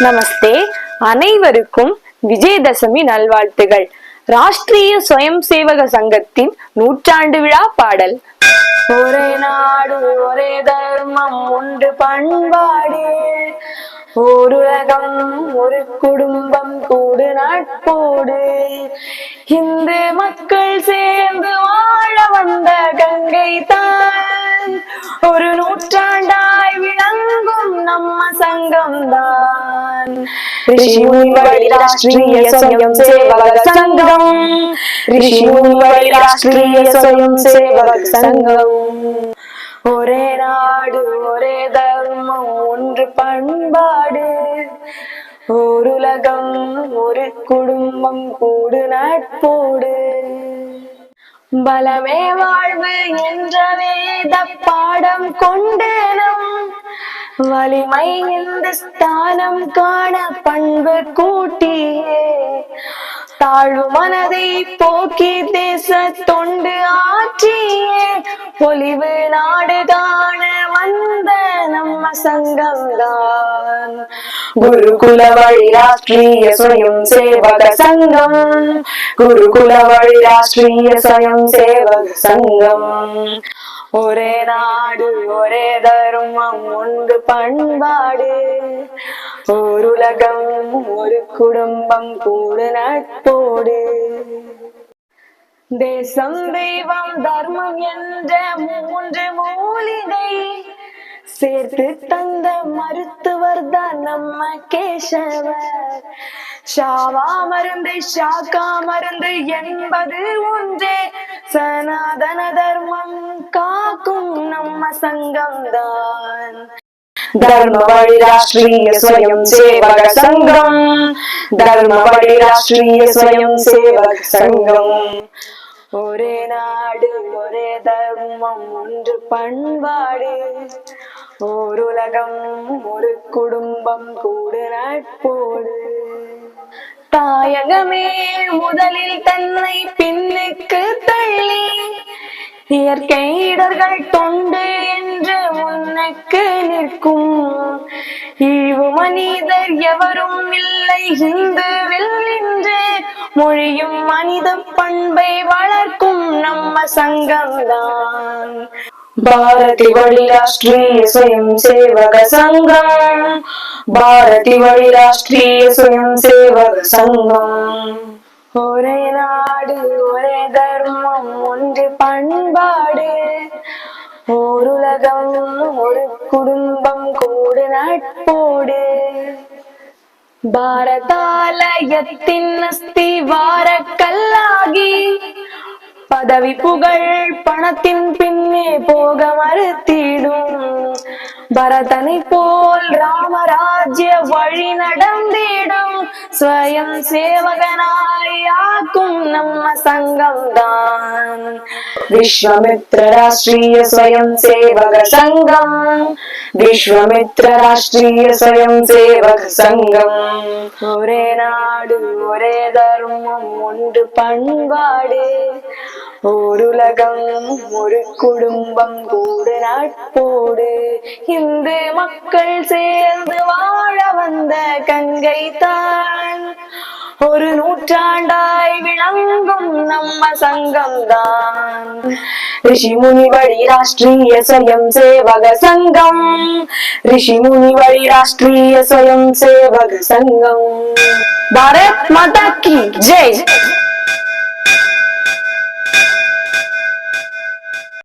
நமஸ்தே. அனைவருக்கும் விஜயதசமி நல்வாழ்த்துகள். ராஷ்டிரிய சுயம் சேவக சங்கத்தின் நூற்றாண்டு விழா பாடல். ஒரே நாடு ஒரே தர்மம் ஒன்று பண்பாடு. ஓருலகம் ஒரு குடும்பம் கூடு நட்போடு இந்து மக்கள் சேர்ந்து வாழ வந்த கங்கை தான். ஒரு நூற்றாண்டாய் விளங்கும் நம்ம சங்கம் தான். ராஷ்டிரிய சுயம் சேவக சங்கம். ரிஷி ராஷ்டிரிய சுயம் சேவக சங்கம். ஒரே நாடு ஒரே தர்மம் ஒன்று பண்பாடு. ஒருலகம் ஒரு குடும்பம் கூடு நட்போடு. பலமே வாழ்வு என்ற வேத பாடம் கொண்டு நம் வலிமை இந்துஸ்தானம் காண பண்பு கூட்டியே. தாழ்வு மனதை போக்கி தேச தொண்டு ஆ ஆற்றியே பொலிவு நாடு காண வந்த நம்ம சங்கம்தான். குருகுல வழி ராஷ்டிரிய சுயம் சேவக சங்கம். குருகுல வழி ராஷ்டிரிய சுயம் சேவக சங்கம். ஒரே நாடு ஒரே தர்மம் ஒன்று பண்பாடு. ஓருலகம் ஒரு குடும்பம் கூடு நட்போடு. தேசம் தெய்வம் தர்மம் என்ற மூன்று மூலிகை சேர்த்து தந்த மருத்துவர் தான் நம்ம கேசவர். ஷாவா மருந்து ஷாக்கா மருந்து என்பது ஒன்றே. சனாதன தர்மம் காக்கும் நம்ம சங்கம்தான். தர்ம வழி ராஷ்டிரிய ஸ்வயம் சேவக சங்கம். தர்ம வழி ராஷ்டிரிய ஸ்வயம் சேவக சங்கம். ஒரே நாடு ஒரே தர்மம் ஒன்று பண்பாடு. ஓருலகம் ஒரு குடும்பம் கூடு நட்போடு. தாயகமே முதலில் தன்னை பின்னுக்கு தள்ளி இயற்கை இடர்கள் தொண்டு என்று முன்னுக்கு நிற்கும். இழிவு மனிதர் எவரும் இல்லை இந்து மொழியும் மனித பண்பை வளர்க்கும் நம்ம சங்கம்தான். பாரதி வழி ராஷ்டிரிய சுயம் சேவக சங்கம். பாரதி வழி ராஷ்டிரிய சுயம் சேவக சங்கம். ஒரே நாடு ஒரே தர்மம் ஒன்று பண்பாடு. ஓருலகம் ஒரு குடும்பம் கூடு நட்போடு. பாரதாலயத்தின் அஸ்தி வார கல்லாகி பதவி புகழ் பணத்தின் பின்னே போக மறுத்திடும். பரதனை போல் ராமராஜ்ய வழி நடந்திடும். ஸ்வயம் சேவகனாயாக்கும் நம்ம சங்கம் தான் விஸ்வமித்ர ராஷ்டிரிய ஸ்வயம் சேவக சங்கம். விஸ்வமித்ர ராஷ்டிரிய ஸ்வயம் சேவக சங்கம். ஒரே நாடு ஒரே தர்மம் ஒன்று பண்பாடு. ஓருலகம் ஒரு குடும்பம் கூடு நட்போடு இந்து மக்கள் சேர்ந்து வாழ வந்த கங்கை தான். ஒரு நூற்றாண்டாய் விளங்கும் நம்ம சங்கம் தான் ரிஷி முனி வழி ராஷ்டிரிய சுயம் சேவக சங்கம். ரிஷி முனி வழி ராஷ்டிரிய சுயம் சேவக சங்கம். பாரத் மாதா கி ஜெய்.